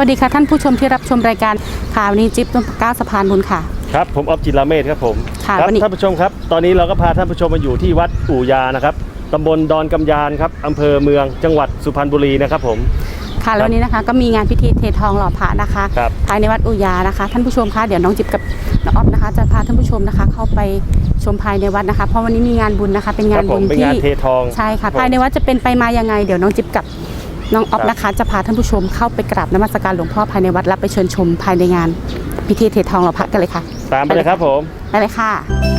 วัสดีค่ะท่านผู้ชมที่รับชมรายการข่าวนี้จิ๊บต้นก้าวสะพานบุญค่ะ ครับ ผมออฟจิราเมธครับผมค่ะครับวันนี้ ท่านผู้ชมครับ ตอนนี้เราก็พาท่านผู้ชมมาอยู่ที่วัดอู่ยานะครับตำบลดอนกำยานครับอำเภอเมืองจังหวัดสุพรรณบุรีนะครับผม ค่ะแล้ววันนี้นะคะก็มีงานพิธีเททองหล่อพระนะคะครับภายในวัดอุยานะคะ ท่านผู้ชมคะเดี๋ยวน้องจิ๊บกับน้องออฟนะคะ จะพาท่านผู้ชมนะคะ เข้าไปชมภายในวัดนะคะ เพราะวันนี้มีงานบุญนะคะ เป็นคงารันผบุมญเป็นที่งานเททองใช่ค่ะผมภายในวัดจะเป็นไปมายังไงเดี๋ยวน้องจิ๊บกับ น้องออฟครับนะคะจะพาท่านผู้ชมเข้าไปกราบนมัสการหลวงพ่อภายในวัดและไปเชิญชมภายในงานพิธีเททองหล่อพระกันเลยค่ะ ตามไปเลยครับผมไปเลยค่ะ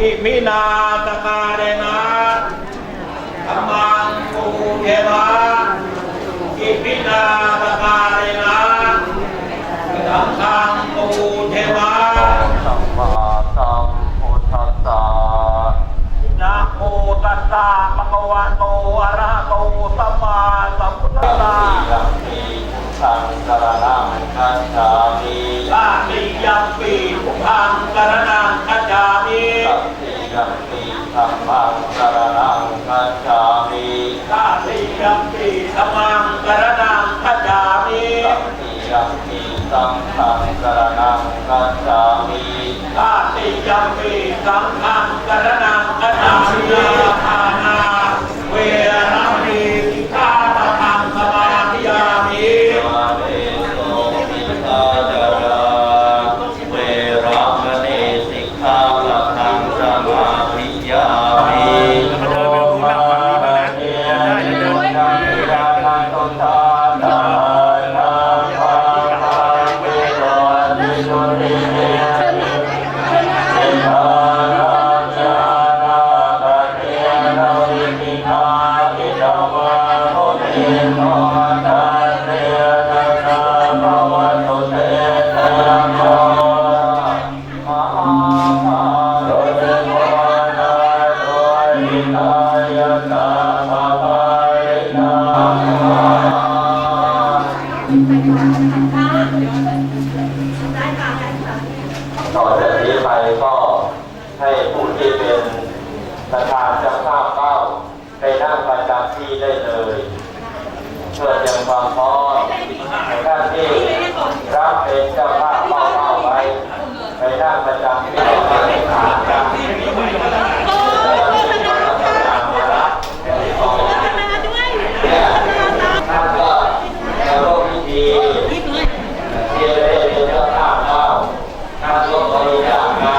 อิมินาตกาเรนะธรรมังปูเทวะอิมินาตกาเรนะสังฆังปูเทวะสัมมาสัมพุทธัสสะนะโมตัสสะภะคะวะโตอะระหะโตสัมมาสัมพุทธัสสะยัมปีสังสรณังคัจฉามิลาติยัมปีพุทธังกรณังคัจฉามิสัพพิยัมปี ธัมมังสรณังคัจฉามิลาติยัมปีธัมมังกรณังคัจฉามิสัพพิยัมปีสังฆังสรณังคัจฉามิลาติยัมปีสังฆังกรณังคัจฉามิ ต่อจากนี้ไปก็ให้ผู้ที่เป็นประธานเจ้าภาพเป้าไปนั่งประจำที่ได้เลยเพื่อเตรียมความพร้อมในท่านที่รับเป็นเจ้าภาพเป้าเป้าไปไปนั่งประจำที่ในฐานการท่านก็จะร่วมพิธีที่ได้เป็นเจ้าภาพเป้า ถ้าร่วมบริจาคมา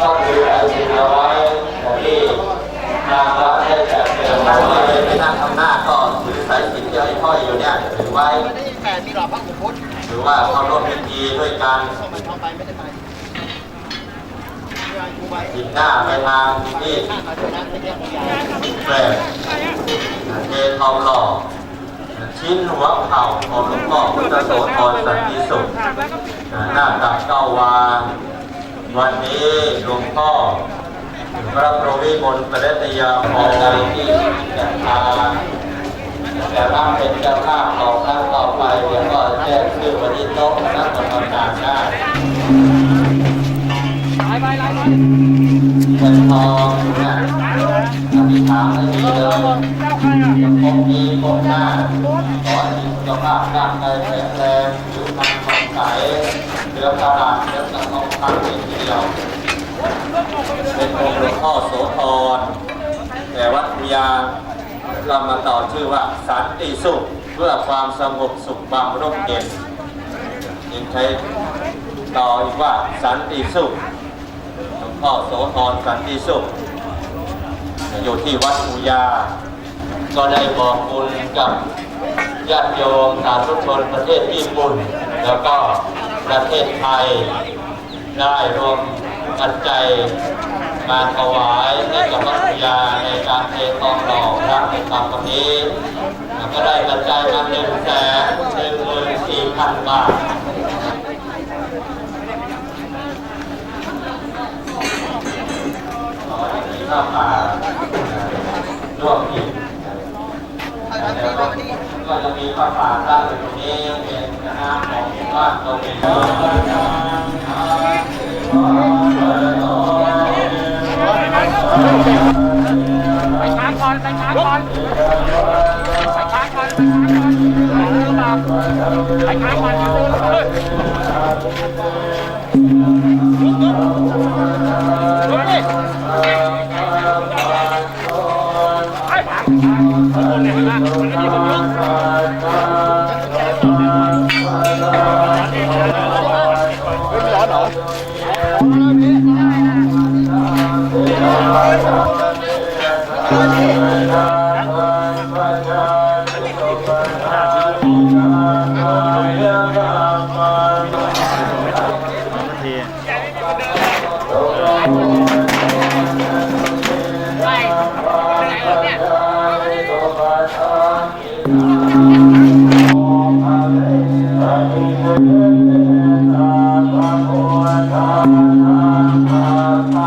ก็คือแต่สิ่งเอาไว้ที่ทางรัฐได้จัดเตรียมไว้ไปนั่งข้างหน้าก็ถือสายสิญจนที่ห้อยอยู่เนี่ยถือไว้ถือ ว่าเข้าร่วมพิธีด้วยกันหินหน้าไปทางที่แปรเททองหล่อชิ้นหัวเข่าของหลวงพ่อพุทธโสธรสันติสุขหน้าตักเก้าวา วันนี้หลวงพ่อพระโรวิมลปริตยาพรในที่จัดทา จะรับเป็นเจ้าภาพต่อครั้งต่อไปเดี๋ยวก็แจ้งชื่อวันนี้โต๊ะคณะกรรมการได้เงินทองนี่ยอธิษฐานให้ดีเลยจะพบมีพบหน้าขอให้สุขภาพร่างกายแข็งแรงผิวพรรณผ่องใสเหลือตลาดเหลือกระทองคำทีเดียวเป็นองค์หลวงพ่อโสธรแต่วัดพยา เรามาต่อชื่อว่าสันติสุขเพื่อความสงบสุขความร่มเย็นยังใช้ต่ออีกว่าสันติสุขหลวงพ่อโสธรสันติสุข อยู่ที่วัดภูยา ก็ได้บอกบุญกับญาติโยมสาธุชนประเทศญี่ปุ่น แล้วก็ประเทศไทยได้รวมปัจจัย มาถวายให้กับวัดพยาในการเททองหล่อพระในคำวันนี้ก็ได้ปัจจัยมาหนึ่งแสนหนึ่งหมื่นสี่พันบาทขอให้มีข้าป่าร่วมกินแล้วก็จะมีข้าป่าตั้งอยู่ตรงนี้เป็นคณะของบ้านตรงนี้ ไปช้าก่อนไปช้าก่อนไปช้าก่อนไปช้าก่อนไปช้าก่อนลุกลุกลุกดิไปคนเนี่ยนะมันก็มีคน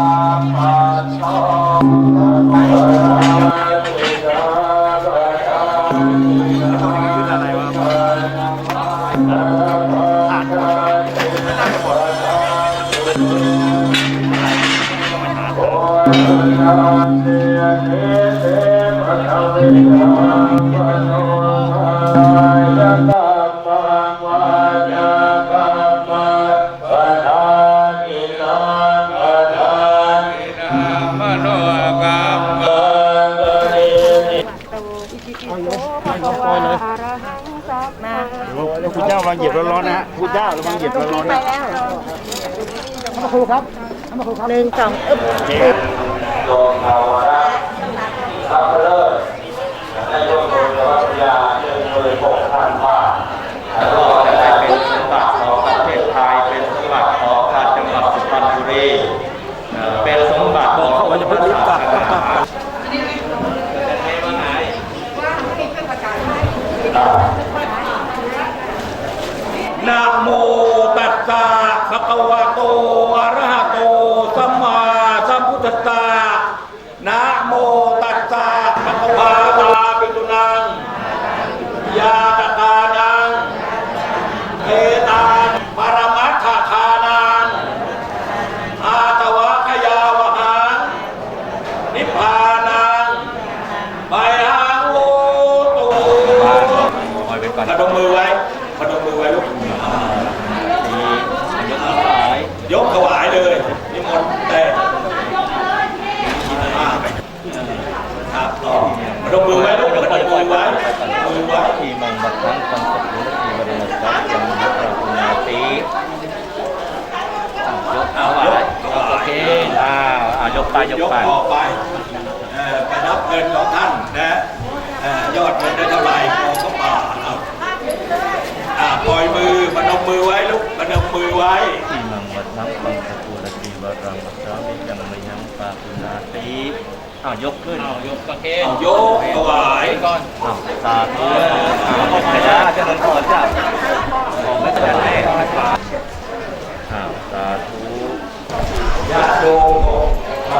ม เจ้าระวังเหยียบร้อนๆนะฮะคุณเจ้าระวังเหยียบร้อนๆนะโยมภาวนาสัพเพลิดในโยมโดยวัตยาเชิญโดยปกท่านว่าแล้วก็ได้เป็นสมบัติของประเทศไทย เป็นสมบัติของจังหวัดสุพรรณบุรีเอ่อเป็นสมบัติของพระพุทธศาสนา นะโมตัสสะภะคะวะโตอะระหะโตสัมมาสัมพุทธัสสะนะโมตัสสะภะคะวะตาปิตุนังยาตกานังเอตานปรมัตถคานังอาตวะขยาวหังนิพพานังไปหังโลตุพนมมือไว้พนมมือไว้ลูก ยกถวายเลยนิมนต์แต่ครับต่อพนมมือไว้ลูกพนมมือไว้มือไว้ ทีมังบัตทังตังสัพพุทธีวรณสัพยังยกราคุนาติ เอาไว้โอเค อ้าวอ่ายก ไปยกยกไปออกไปไปนับเงินของท่านนะยอดเงินได้เท่าไหร่กองก็ป่าเอาอ่าปล่อยมือพนมมือไว้ลูกพนมมือไว้ทีมังบัตทังตังสัพพุทธีวรณสัพยังมยังปาคุนาติอ้าวยกขึ้นอ้ายกประเคนเอายกถวายก่อนอ้าสาธุอ้าวขยะเจริญพรจ้ะของไม่เป็นไรอ้าวสาธุญาติโยม ไท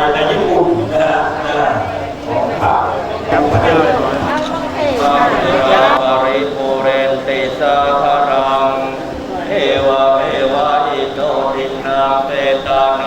ยและญี่ปุ่นนะฮะนะของฝากครับประเทศปริปุเรนติสาคารังเทวะเมวะอิโตทินังเปตา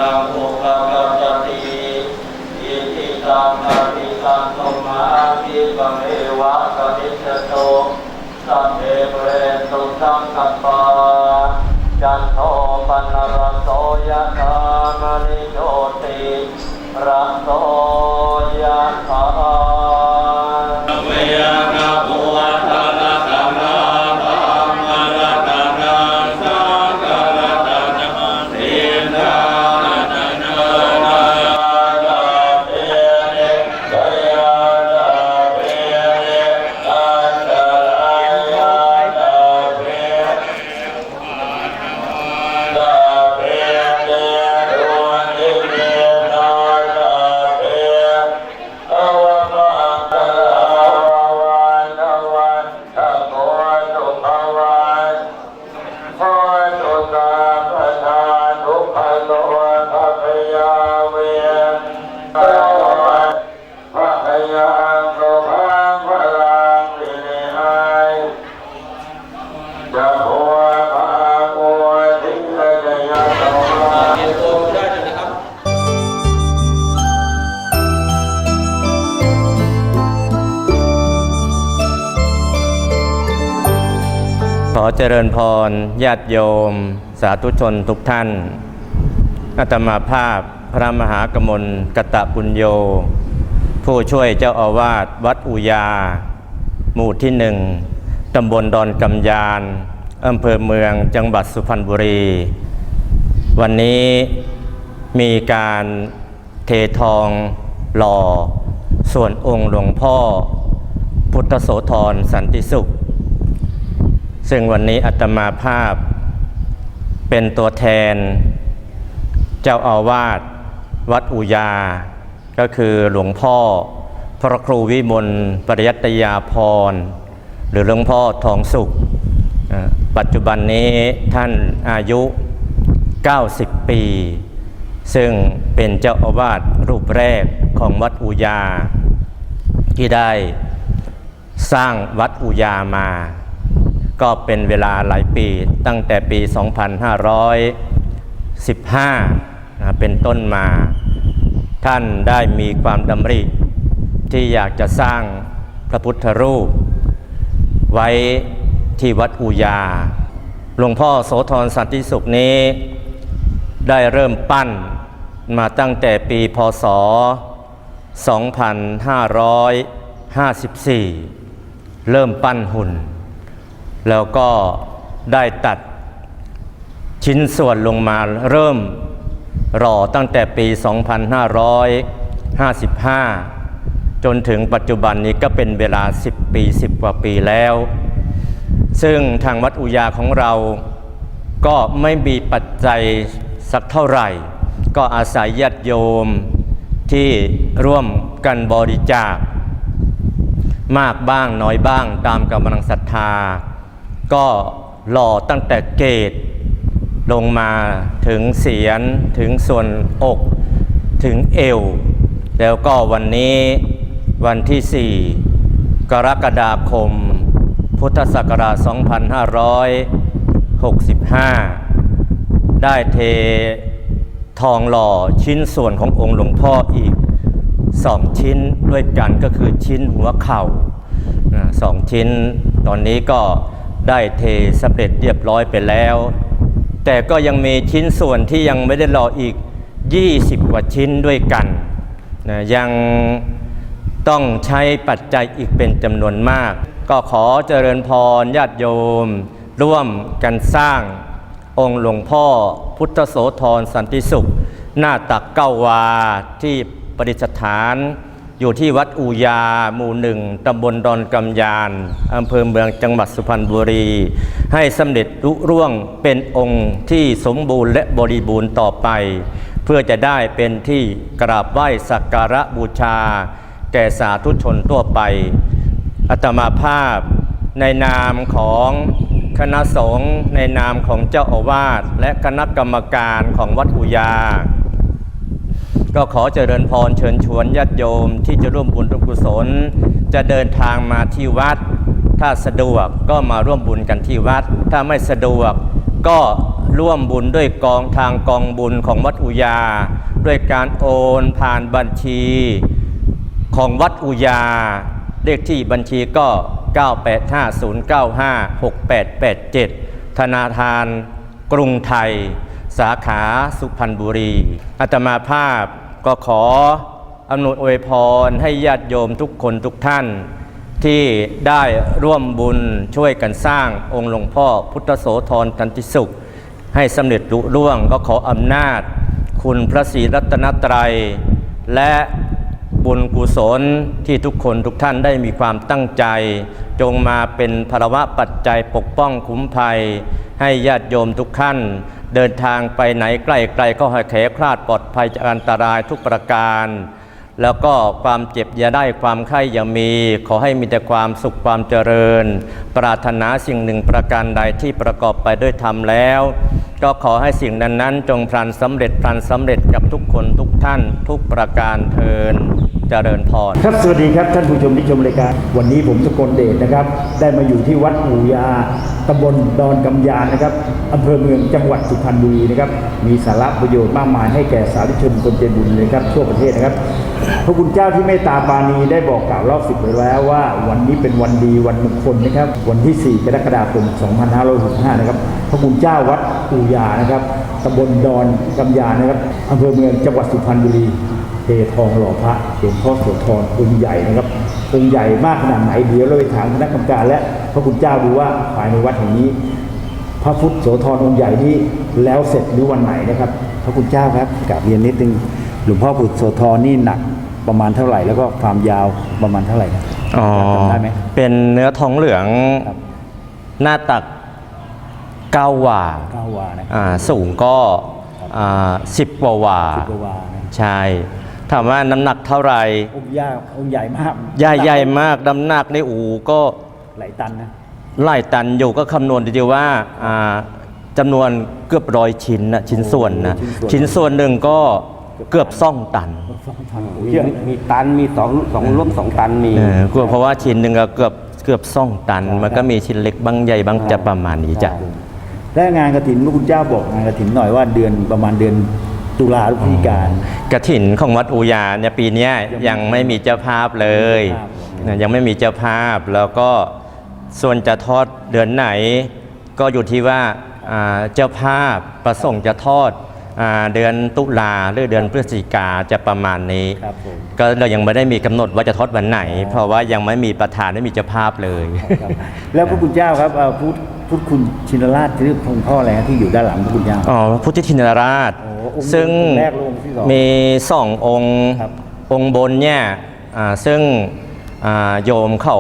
เจริญพรญาติโยม สาธุชนทุกท่านอาตมาภาพพระมหากมลกตะปุญโย ผู้ช่วยเจ้าอาวาสวัดอุยา หมู่ที่หนึ่งตำบลดอนกำยานอำเภอเมืองจังหวัดสุพรรณบุรี วันนี้มีการเททองหล่อ ส่วนองค์หลวงพ่อ พุทธโสธรสันติสุข ซึ่งวันนี้อาตมาภาพ เป็นตัวแทน เจ้าอาวาสวัดอุยา ก็คือหลวงพ่อ พระครูวิมลปริยัตยาพร หรือหลวงพ่อทองสุข ปัจจุบันนี้ท่านอายุ 90 ปี ซึ่งเป็นเจ้าอาวาสรูปแรกของวัดอุยา ที่ได้สร้างวัดอุยามา ก็เป็นเวลาหลายปีตั้งแต่ปี 2515นะเป็นต้นมา ท่านได้มีความดำริ ที่อยากจะสร้างพระพุทธรูป ไว้ที่วัดอุยา หลวงพ่อโสธรสันติสุขนี้ ได้เริ่มปั้นมาตั้งแต่ปีพศ 2554 เริ่มปั้นหุ่น แล้วก็ได้ตัดชิ้นส่วนลงมาเริ่มรอตั้งแต่ปี 2555 จนถึงปัจจุบันนี้ก็เป็นเวลา 10 ปี 10 กว่าปีแล้ว ซึ่งทางวัดอุยาของเราก็ไม่มีปัจจัยสักเท่าไหร่ ก็อาศัยญาติโยมที่ร่วมกันบริจาค มากบ้างน้อยบ้างตามกำลังศรัทธา ก็หล่อตั้งแต่เกตลงมาถึงเสียนถึงส่วนอกถึงเอว แล้วก็วันนี้วันที่ 4 กรกฎาคม พุทธศักราช 2565 ได้เททองหล่อชิ้นส่วนขององค์หลวงพ่ออีกสองชิ้นด้วยกันก็คือชิ้นหัวเข่าอ่าสองชิ้นตอนนี้ก็ ได้เทสำเร็จเรียบร้อยไปแล้ว แต่ก็ยังมีชิ้นส่วนที่ยังไม่ได้รออีก 20 กว่าชิ้นด้วยกันนะยังต้องใช้ปัจจัยอีกเป็นจำนวนมาก ก็ขอเจริญพรญาติโยม ร่วมกันสร้างองค์หลวงพ่อพุทธโสธรสันติสุข หน้าตักเก้าวาที่ประดิษฐาน อยู่ที่วัดอูยา หมู่หนึ่งตำบลดอนกำยานอำเภอเมืองจังหวัดสุพรรณบุรี ให้สำเร็จรุร่วงเป็นองค์ที่สมบูรณ์และบริบูรณ์ต่อไป เพื่อจะได้เป็นที่กราบไหว้สักการะบูชา แก่สาธุชนทั่วไป อัตมาภาพในนามของคณะสงฆ์ในนามของเจ้าอาวาสและคณะกรรมการของวัดอุยา ก็ขอเจริญพรเชิญชวนญาติโยมที่จะร่วมบุญร่วมกุศล จะเดินทางมาที่วัด ถ้าสะดวกก็มาร่วมบุญกันที่วัด ถ้าไม่สะดวกก็ร่วมบุญด้วยกองทางกองบุญของวัดอุยา ด้วยการโอนผ่านบัญชี ของวัดอุยา เลขที่บัญชีก็ 985095688ธนาคารกรุงไทย สาขาสุพรรณบุรีอาตมาภาพ ก็ขออำนวยอวยพรให้ญาติโยมทุกคนทุกท่าน ที่ได้ร่วมบุญช่วยกันสร้างองค์หลวงพ่อพุทธโสธรทันติสุข ให้สำเร็จลุล่วงก็ขออำนาจ คุณพระศรีรัตนตรัย และ บุญกุศลที่ทุกคนทุกท่านได้มีความตั้งใจ จงมาเป็นภารวะปัจจัยปกป้องคุ้มภัย ให้ญาติโยมทุกท่าน เดินทางไปไหนใกล้ๆก็ให้แขวคลาดปลอดภัยจากอันตรายทุกประการ แล้วก็ความเจ็บอย่าได้ความไข้อย่ามี ขอให้มีแต่ความสุขความเจริญ ปรารถนาสิ่งหนึ่งประการใดที่ประกอบไปด้วยธรรมแล้ว ก็ขอให้สิ่งนั้นๆจงพลันสำเร็จพลันสำเร็จกับทุกคนทุกท่านทุกประการเทินเจริญพรครับสวัสดีครับท่านผู้ชมที่ชมรายการวันนี้ผมสกลเดชนะครับ ได้มาอยู่ที่วัดอู่ยาตำบลดอนกำยานนะครับอำเภอเมืองจังหวัดสุพรรณบุรีนะครับมีสาระประโยชน์มากมายให้แก่สาธุชนคนใจบุญเลยครับทั่วประเทศนะครับพระคุณเจ้าที่เมตตาปาณีได้บอกกล่าวรอบสิบไปแล้วว่า วันนี้เป็นวันดีวันมงคลนะครับ วันที่ 4 กรกฎาคม 2565 นะครับพระคุณเจ้าวัด อู่ยานะครับตำบลดอนกำยานนะครับอำเภอเมืองจังหวัดสุพรรณบุรีเททองหล่อพระหลวงพ่อโสธรองค์ใหญ่นะครับองค์ใหญ่มากขนาดไหนเดี๋ยวเราไปถามคณะกรรมการและพระคุณเจ้าดูว่าภายในวัดแห่งนี้ พระพุทธโสธรองค์ใหญ่นี้แล้วเสร็จหรือวันไหนนะครับ พระคุณเจ้าครับกราบเรียนนิดนึงหลวงพ่อพุทธโสธรนี่หนักประมาณเท่าไหร่แล้วก็ความยาวประมาณเท่าไหร่ครับอ๋อจำได้ไหมเป็นเนื้อทองเหลืองครับหน้าตัก เก้าหว่าเก้าวานะอ่าสูงก็อ่าสิบกว่าวากว่านะใช่ ถามว่าน้ำหนักเท่าไหร่องค์ย่าองค์ใหญ่มากใหญ่ใหญ่มากน้ำหนักในอูก็หลายตันนะไล่ตันอยู่ก็คำนวณดีๆว่าอ่าจำนวนเกือบร้อยชิ้นนะชิ้นส่วนนะชิ้นส่วนหนึ่งก็เกือบซ่องตันเยอะมีตันมีสองสองร่วมสองตันมีเออกลัวเพราะว่าชิ้นหนึ่งก็เกือบเกือบซ่องตัน มันก็มีชิ้นเล็กบางใหญ่บางจะประมาณนี้จ้ะ และงานกระถินพระคุณเจ้าบอกงานกระถินหน่อยว่าเดือนประมาณเดือนตุลาหรือพฤศจิกากระถินของวัดอูยาเนี่ยปีเนี้ยยังไม่มีเจ้าภาพเลยไม่มีเจ้าภาพนะยังไม่มีเจ้าภาพแล้วก็ส่วนจะทอดเดือนไหน ก็อยู่ที่ว่าอ่าเจ้าภาพประสงค์จะทอดอาเดือนตุลาหรือเดือนพฤศจิกาจะประมาณนี้ครับผมก็เรายังไม่ได้มีกำหนดว่าจะทอดวันไหน เพราะว่ายังไม่มีประธานไม่มีเจ้าภาพเลยครับแล้วพระคุณเจ้าครับเอ่อพุทธ พุทธคุณชินราชที่พงพ่ออะไรฮะที่อยู่ด้านหลังพระคุณเจ้าอ๋อพระพุทธทินราช โอ้องค์ซึ่งแรกและองค์ที่สองมีสององค์ครับองค์บนเนี่ยอ่าซึ่งอ่าโยมเขา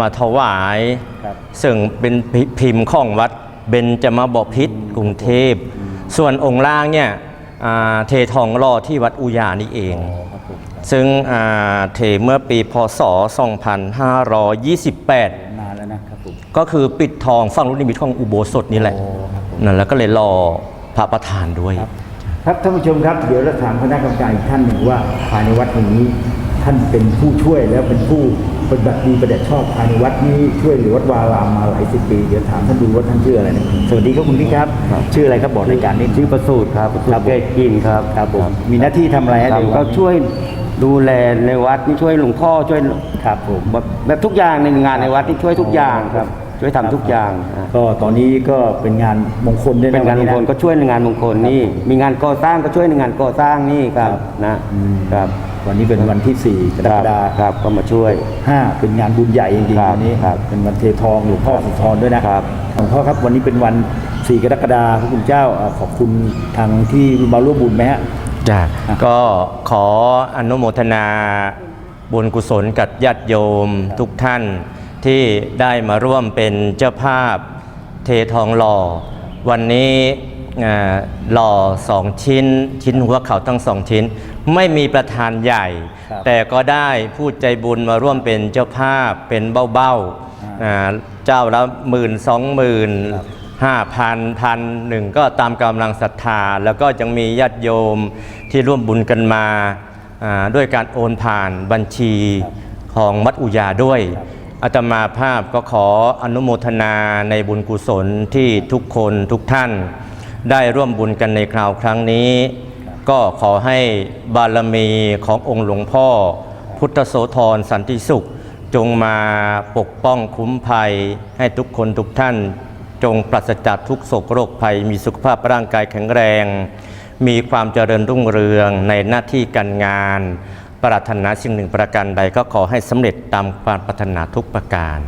มาถวาย ครับ ซึ่งเป็นพิพิมพ์ของวัดเบญจมาบพิษกรุงเทพ ส่วนองค์ล่างเนี่ยอ่าเททองหล่อที่วัดอุยานี่เอง ครับผมซึ่งอ่าเทเมื่อปีพศ 2528 น ก็คือปิดทองฝั่งลูกนิมิตของอุโบสถนี่แหละโอ้ครับผมนั่นแล้วก็เลยรอพระประธานด้วยครับครับท่านผู้ชมครับ เดี๋ยวเราถามคณะกรรมการอีกท่านหนึ่งว่าภายในวัดแห่งนี้ท่านเป็นผู้ช่วยแล้วเป็นผู้ปฏิบัติดีปฏิบัติชอบภายในวัดนี้ช่วยเหลือวัดวารามมาหลายสิบปี เดี๋ยวถามท่านดูว่าท่านชื่ออะไรนะสวัสดีครับคุณพี่ครับ ชื่ออะไรครับบอกรายการนี้ชื่อประสูตรครับประสูตรเกตกินครับครับผมมีหน้าที่ทำอะไรฮะครับเดี๋ยวก็ช่วยดูแลในวัดนี่ช่วยหลวงพ่อช่วยครับผมแบบแบบทุกอย่างในงานในวัดนี่ช่วยทุกอย่างครับ ช่วยทำทุกอย่างอะก็ตอนนี้ก็เป็นงานมงคลด้วยนะเป็นงานมงคลวัะก็ช่วยในงานมงคลนี่ มีงานก่อสร้างก็ช่วยในงานก่อสร้างนี่ครับนะอืมครับวันนี้เป็นวันที่ 4กรคกรับฎาคครับก็มาช่วย ห้าเป็นงานบุญใหญ่จริงครัๆบวันนี้ครับเป็นวันเททองหลวงพ่อสุธรด้วยนะครับหลวงพ่อครับวันนี้เป็นวัน 4 กรกฎาคมพระคุณเจ้าอ่าขอบคุณทางที่มาร่วมบุญไหมฮะ จ้ะอะก็ขออนุโมทนาบุญกุศลกับญาติโยมทุกท่าน ที่ได้มาร่วมเป็นเจ้าภาพเททองหล่อ วันนี้อ่าหล่อสองชิ้น ชิ้นหัวเขาทั้งสองชิ้น ไม่มีประธานใหญ่ครับแต่ก็ได้ผู้ใจบุญมาร่วมเป็นเจ้าภาพเป็นเบ้าๆอ่าเจ้าละหมื่นสองหมื่นห้าพันพันหนึ่งก็ตามกำลังศรัทธา แล้วก็ยังมีญาติโยมที่ร่วมบุญกันมาอ่าด้วยการโอนผ่านบัญชีของวัดอุยาด้วย อาตมาภาพก็ขออนุโมทนาในบุญกุศลที่ทุกคนทุกท่าน ได้ร่วมบุญกันในคราวครั้งนี้ ก็ขอให้บารมีขององค์หลวงพ่อ พุทธโสธรสันติสุข จงมาปกป้องคุ้มภัย ให้ทุกคนทุกท่าน จงปราศจากทุกโศกโรคภัย มีสุขภาพร่างกายแข็งแรง มีความเจริญรุ่งเรืองในหน้าที่การงาน ปรารถนาสิ่งหนึ่งประการใดก็ขอให้สำเร็จตามความปรารถนาทุกประการ